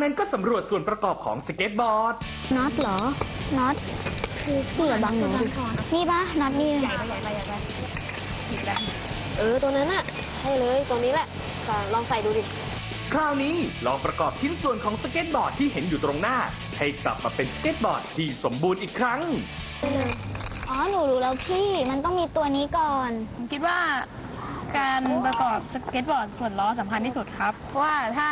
นั้นก็สำรวจส่วนประกอบของสเก็ตบอร์ด น็อตเหรอ น็อตคือพี่อย่าบังหนูดินี่ปะน็อตนี่ใหญ่ไปใหญ่ไปใหญ่ไปผิดแล้วเออ ตัวนั้นอะใช่เลยตัวนี้แหละแต่ลองใส่ดูดิ คราวนี้ลองประกอบชิ้นส่วนของสเก็ตบอร์ดที่เห็นอยู่ตรงหน้า ให้กลับมาเป็นสเก็ตบอร์ดที่สมบูรณ์อีกครั้ง อ๋อ หนูรู้แล้วพี่ มันต้องมีตัวนี้ก่อน ผมคิดว่า การประกอบสเก็ตบอร์ดส่วนล้อสำคัญที่สุดครับเพราะว่าถ้า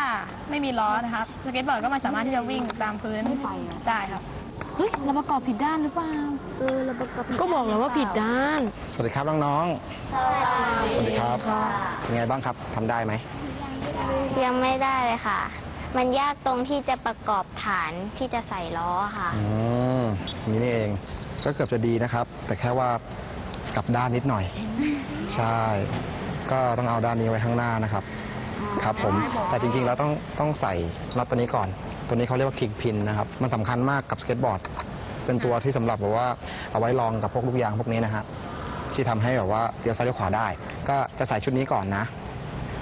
ไม่มีล้อนะครับสเก็ตบอร์ดก็ไม่สามารถที่จะวิ่งตามพื้นได้ครับเฮ้ยเราประกอบผิดด้านหรือเปล่าเออเราประกอบก็บอกแล้วว่าผิดด้าน สวัสดีครับน้องๆสวัสดีครับเป็นไงบ้างครับทำได้ไหมยังไม่ได้เลยค่ะ มันยากตรงที่จะประกอบฐานที่จะใส่ล้อค่ะ อืมอย่างนี้นี่เองก็เกือบจะดีนะครับ แต่แค่ว่ากลับด้านนิดหน่อย ใช่ ก็ต้องเอาด้านนี้ไว้ข้างหน้านะครับ ครับผม แต่จริงๆเราต้องต้องใส่น็อตตัวนี้ก่อน ตัวนี้เขาเรียกว่าคิงพินนะครับ มันสำคัญมากกับสเก็ตบอร์ด เป็นตัวที่สำหรับแบบว่าเอาไว้รองกับพวกลูกยางพวกนี้นะฮะ ที่ทำให้แบบว่าเลี้ยวซ้ายเลี้ยวขวาได้ ก็จะใส่ชุดนี้ก่อนนะ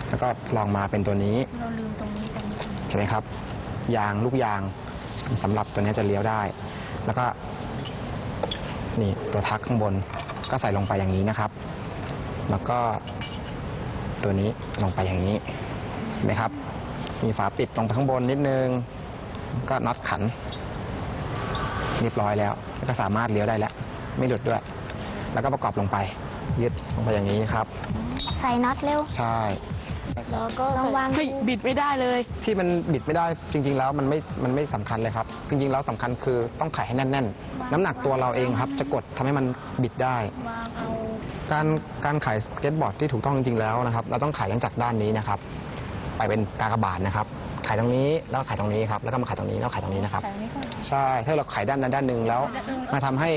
แล้วก็ลองมาเป็นตัวนี้ เราลืมตรงนี้กันใช่ไหมครับ ยางลูกยางสำหรับตัวนี้จะเลี้ยวได้ แล้วก็ นี่ตัวทักข้างบนก็ใส่ลงไปอย่างนี้นะครับ แล้วก็ ตัวนี้ลงไปอย่างนี้เห็นไหมครับ มีฝาปิดลงไปข้างบนนิดนึง ก็น็อตขัน เรียบร้อยแล้ว แล้วก็สามารถเลี้ยวได้แล้ว ไม่หลุดด้วย แล้วก็ประกอบลงไป ยึดลงไปอย่างนี้ครับ ใส่น็อตเร็ว ใช่แล้วก็ต้องวางเฮ้ยบิดไม่ได้เลย ที่มันบิดไม่ได้จริง ๆ แล้วมันไม่มันไม่สำคัญเลยครับ จริงๆแล้วสำคัญคือต้องไขให้แน่น ๆ น้ำหนักตัวเราเองครับ จะกดทำให้มันบิดได้ วางเอา การการขายสเก็ตบอร์ดที่ถูกต้องจริงๆแล้วนะครับ เราต้องขายตั้งจากด้านนี้นะครับ ไปเป็นกากบาทนะครับ ขายตรงนี้แล้วก็ขายตรงนี้ครับแล้วก็มาขายตรงนี้แล้วขายตรงนี้นะครับใส่อันนี้ก่อนใช่ถ้าเราขายด้านนั้นด้านหนึ่งแล้วมาทำให้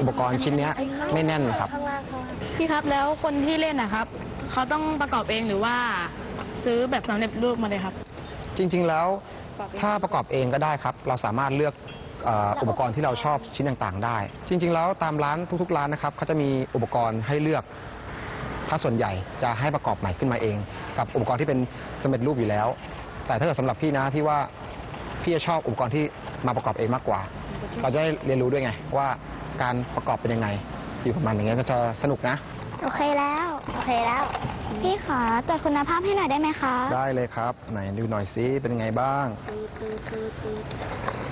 อุปกรณ์ชิ้นเนี้ยไม่แน่นครับ พี่ครับแล้วคนที่เล่นนะครับ เขาต้องประกอบเองหรือว่าซื้อแบบสำเร็จรูปมาเลยครับ จริงๆแล้วถ้าประกอบเองก็ได้ครับ เราสามารถเลือกเอ่อ อุปกรณ์ที่เราชอบชิ้นต่างๆ ได้ จริง ๆ แล้วตามร้านทุกๆร้านนะครับเขาจะมีอุปกรณ์ให้เลือก ถ้าส่วนใหญ่จะให้ประกอบใหม่ขึ้นมาเอง กับอุปกรณ์ที่เป็นสำเร็จรูปอยู่แล้ว แต่ถ้าเกิดสำหรับพี่นะพี่ว่าพี่จะชอบอุปกรณ์ที่มาประกอบเองมากกว่า เราจะได้เรียนรู้ด้วยไง ว่าการประกอบเป็นยังไง อยู่กับมันอย่างเงี้ยก็จะสนุกนะ โอเคแล้ว โอเคแล้ว พี่ขอตรวจคุณภาพให้หน่อยได้ไหมคะ ได้เลยครับ ไหนดูหน่อยซิเป็นไงบ้างอืม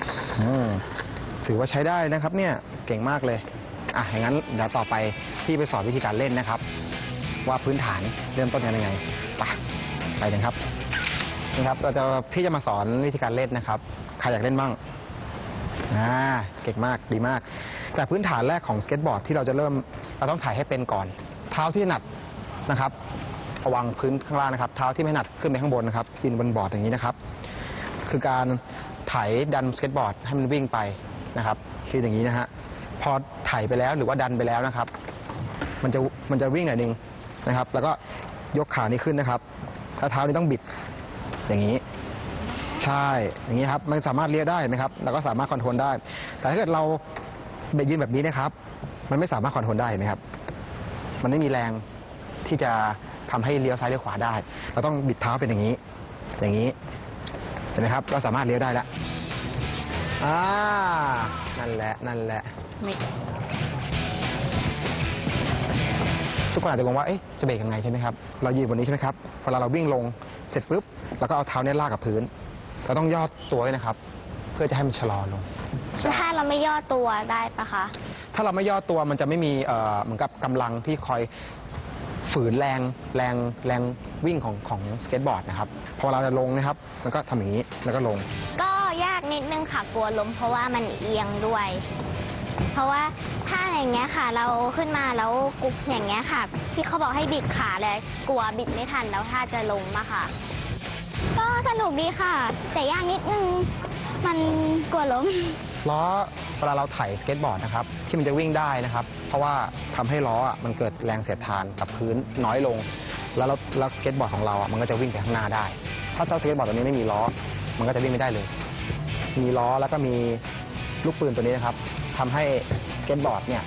ถือว่าใช้ได้นะครับเนี่ยเก่งมากเลยอะอย่างนั้นเดี๋ยวต่อไปพี่ไปสอนวิธีการเล่นนะครับ ว่าพื้นฐานเริ่มต้นกันยังไงไปไปกันครับนี่ครับ เราจะพี่จะมาสอนวิธีการเล่นนะครับใครอยากเล่นบ้างอ่าเก่งมากดีมาก แต่พื้นฐานแรกของสเก็ตบอร์ดที่เราจะเริ่มเราต้องถ่ายให้เป็นก่อน เท้าที่ถนัดนะครับเอาวางพื้นข้างล่างนะครับ เท้าที่ไม่ถนัดขึ้นไปข้างบนนะครับยืนบนบอร์ดอย่างนี้นะครับ คือการ ไถดันสเก็ตบอร์ดให้มันวิ่งไปนะครับ คืออย่างนี้นะฮะพอไถไปแล้วหรือว่าดันไปแล้วนะครับ มันจะมันจะวิ่งหน่อยหนึงนะครับ แล้วก็ยกขานี้ขึ้นนะครับแล้วเท้านี้ต้องบิดอย่างนี้ ใช่อย่างนี้ครับ มันสามารถเลี้ยวได้ไหมครับเราก็สามารถคอนโทรลได้ แต่ถ้าเกิดเราไปยืนแบบนี้นะครับ มันไม่สามารถคอนโทรลได้นไหมครับ มันไม่มีแรงที่จะทำให้เลี้ยวซ้ายเลี้ยวขวาได้ เราต้องบิดเท้าเป็นอย่างนี้ อย่างนี้ ห็นไหมครับ ก็สามารถเลี้ยวได้แล้วอ่านั่นแหละนั่นแหละทุกคนอาจจะงงว่า เอ๊ะ จะเบรกยังไงใช่ไหมครับ เรายืนบนนี้ใช่ไหมครับเวลาเราวิ่งลงเสร็จปุ๊บแล้วก็เอาเท้าเนี่ยลากกับพื้น เราต้องย่อตัวไว้นะครับ เพื่อจะให้มันชะลอลงแล้วถ้าเราไม่ย่อตัวได้ปะคะ ถ้าเราไม่ย่อตัวมันจะไม่มีเอ่อเหมือนกับกำลังที่คอยฝืนแรงแรงแรง วิ่งของของสเก็ตบอร์ดนะครับพอเราจะลงนะครับมันก็ทำอย่างนี้แล้วก็ลง ก็ยากนิดนึงค่ะกลัวล้มเพราะว่ามันเอียงด้วย เพราะว่าถ้าอย่างเงี้ยค่ะ เราขึ้นมาแล้วกุ๊กอย่างเงี้ยค่ะ ที่เขาบอกให้บิดขาเลยกลัวบิดไม่ทันแล้วถ้าจะล้มอะค่ะ ก็สนุกดีค่ะ แต่ยากนิดนึง มันกลัวล้ม ล้อเวลาเราไถสเก็ตบอร์ดนะครับที่มันจะวิ่งได้นะครับ เพราะว่าทำให้ล้ออะมันเกิดแรงเสียดทานกับพื้นน้อยลง แล้วเราแล้วสเก็ตบอร์ดของเราอะมันก็จะวิ่งไปข้างหน้าได้ ถ้าเจ้าสเก็ตบอร์ดตัวนี้ไม่มีล้อ มันก็จะวิ่งไม่ได้เลย มีล้อแล้วก็มีลูกปืนตัวนี้นะครับทำให้สเก็ตบอร์ดเนี่ย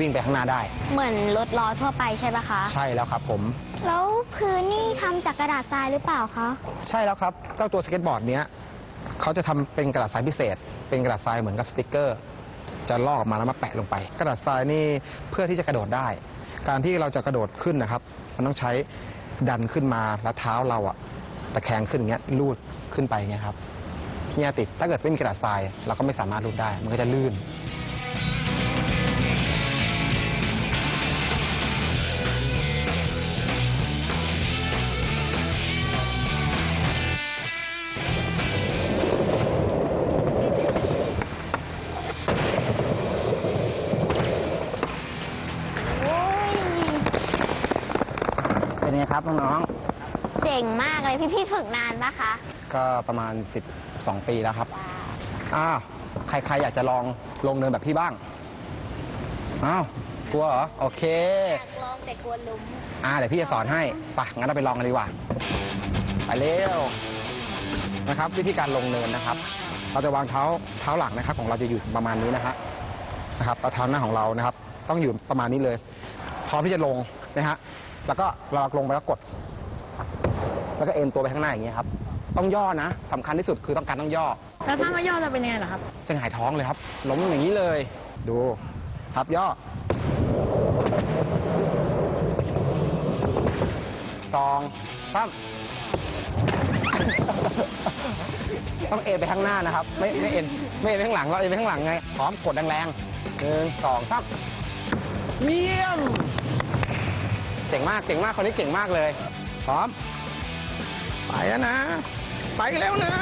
วิ่งไปข้างหน้าได้ เหมือนรถล้อทั่วไปใช่ปะคะ ใช่แล้วครับผม แล้วพื้นนี่ทำจากกระดาษทรายหรือเปล่าคะ ใช่แล้วครับเจ้าตัวสเก็ตบอร์ดเนี้ยเขาจะทำเป็นกระดาษทรายพิเศษ เป็นกระดาษทรายเหมือนกับสติกเกอร์ จะลอกออกมาแล้วมาแปะลงไป กระดาษทรายนี่เพื่อที่จะกระโดดได้ การที่เราจะกระโดดขึ้นนะครับ มันต้องใช้ดันขึ้นมาแล้วเท้าเราอะตะแคงขึ้นอย่างเงี้ยลูดขึ้นไปอย่างเงี้ยครับเนี่ยติดถ้าเกิดไม่มีกระดาษทรายเราก็ไม่สามารถลูดได้ มันก็จะลื่น นไงครับน้องเจ๋งมากเลยพี่พี่ๆฝึกนานปะคะๆก็ประมาณ 12 ปีแล้วครับ อ้าว ใครๆ อยากจะลองลงเนินแบบพี่บ้าง อ้าว กลัวเหรอ โอเค อยากลองแต่กลัวหลุมอ่า เดี๋ยวพี่จะสอนให้ไปะงั้นเราไปลองกันดีกว่า ไปเร็ว นะครับ วิธีการลงเนินนะครับ เราจะวางเท้าเท้าหลังนะครับ ของเราจะอยู่ประมาณนี้นะฮะ นะครับแล้วเท้าหน้าของเรานะครับ ต้องอยู่ประมาณนี้เลย พร้อมที่จะลงนะฮะ แล้วก็เราลงไปแล้วกด แล้วก็เอ็นตัวไปข้างหน้าอย่างเงี้ยครับ ต้องย่อนะสำคัญที่สุดคือต้องการต้องย่อแล้วถ้าไม่ย่อจะเป็นยังไงล่ะครับ จะหงายท้องเลยครับล้มอย่างนี้เลย ดูครับย่อสองสามต้องเอ็นไปข้างหน้านะครับ ไม่ไม่เอ็นไม่เอ็นไปข้างหลังเราเอ็นไปข้างหลังไงพร้อมกดแรงๆหนึ่งสองสามเยี่ยม เก่งมากเก่งมากคนนี้เก่งมากเลย พร้อม ไปแล้วนะ ไปแล้วนะ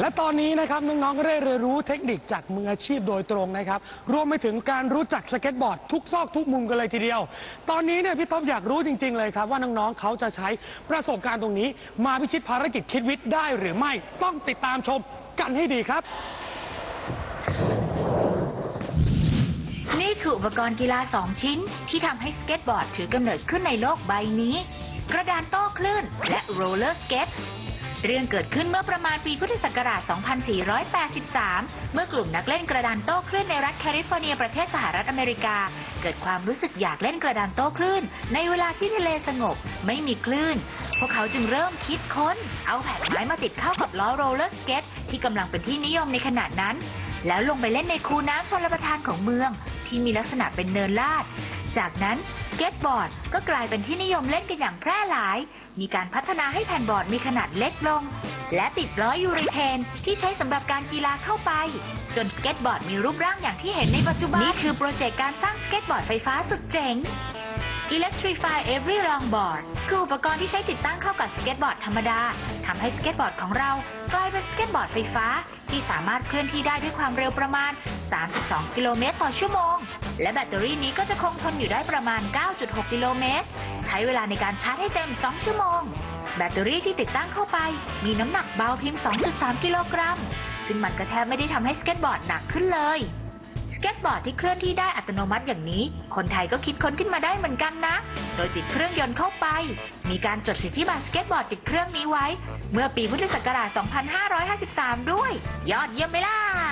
และตอนนี้นะครับน้องๆก็ได้เรียนรู้เทคนิคจากมืออาชีพโดยตรงนะครับ รวมไปถึงการรู้จักสเก็ตบอร์ดทุกซอกทุกมุมกันเลยทีเดียว ตอนนี้เนี่ยพี่ต๊อบอยากรู้จริง ๆ เลยครับ ว่าน้องๆเขาจะใช้ประสบการณ์ตรงนี้ มาพิชิตภารกิจคิดวิทย์ได้หรือไม่ต้องติดตามชมกันให้ดีครับ นี่คืออุปกรณ์กีฬาสองชิ้น ที่ทำให้สเก็ตบอร์ดถือกำเนิดขึ้นในโลกใบนี้ กระดานโต้คลื่น และโรลเลอร์สเก็ตเรื่องเกิดขึ้นเมื่อประมาณปีพุทธศักราช 2483 เมื่อกลุ่มนักเล่นกระดานโต้คลื่นในรัฐแคลิฟอร์เนียประเทศสหรัฐอเมริกา เกิดความรู้สึกอยากเล่นกระดานโต้คลื่น ในเวลาที่ทะเลสงบ ไม่มีคลื่น พวกเขาจึงเริ่มคิดค้น เอาแผ่นไม้มาติดเข้ากับล้อโรลเลอร์สเก็ตที่กำลังเป็นที่นิยมในขณะนั้น แล้วลงไปเล่นในคูน้ำชลประทานของเมือง ที่มีลักษณะเป็นเนินลาด จากนั้นเก็ตบอร์ดก็กลายเป็นที่นิยมเล่นกันอย่างแพร่หลาย มีการพัฒนาให้แผ่นบอร์ดมีขนาดเล็กลง และติดล้อยูริเทนที่ใช้สำหรับการกีฬาเข้าไป จนสเก็ตบอร์ดมีรูปร่างอย่างที่เห็นในปัจจุบัน นี่คือโปรเจกต์การสร้างสเก็ตบอร์ดไฟฟ้าสุดเจ๋ง Electrify Every Longboard คืออุปกรณ์ที่ใช้ติดตั้งเข้ากับสเก็ตบอร์ดธรรมดาทำให้สเก็ตบอร์ดของเรากลายเป็นสเก็ตบอร์ดไฟฟ้า ที่สามารถเคลื่อนที่ได้ด้วยความเร็วประมาณ 32 กิโลเมตรต่อชั่วโมง และแบตเตอรี่นี้ก็จะคงทนอยู่ได้ประมาณ 9.6 กิโลเมตร ใช้เวลาในการชาร์จให้เต็ม 2 ชั่วโมง แบตเตอรี่ที่ติดตั้งเข้าไป มีน้ำหนักเบาเพียง 2.3 กิโลกรัม ซึ่งมันก็แทบไม่ได้ทำให้สเก็ตบอร์ดหนักขึ้นเลย สเก็ตบอร์ดที่เคลื่อนที่ได้อัตโนมัติอย่างนี้ คนไทยก็คิดค้นขึ้นมาได้เหมือนกันนะ โดยติดเครื่องยนต์เข้าไป มีการจดสิทธิบัตรสเก็ตบอร์ดติดเครื่องนี้ไว้ เมื่อปีพุทธศักราช 2553 ด้วย ยอดเยี่ยมไหมล่ะ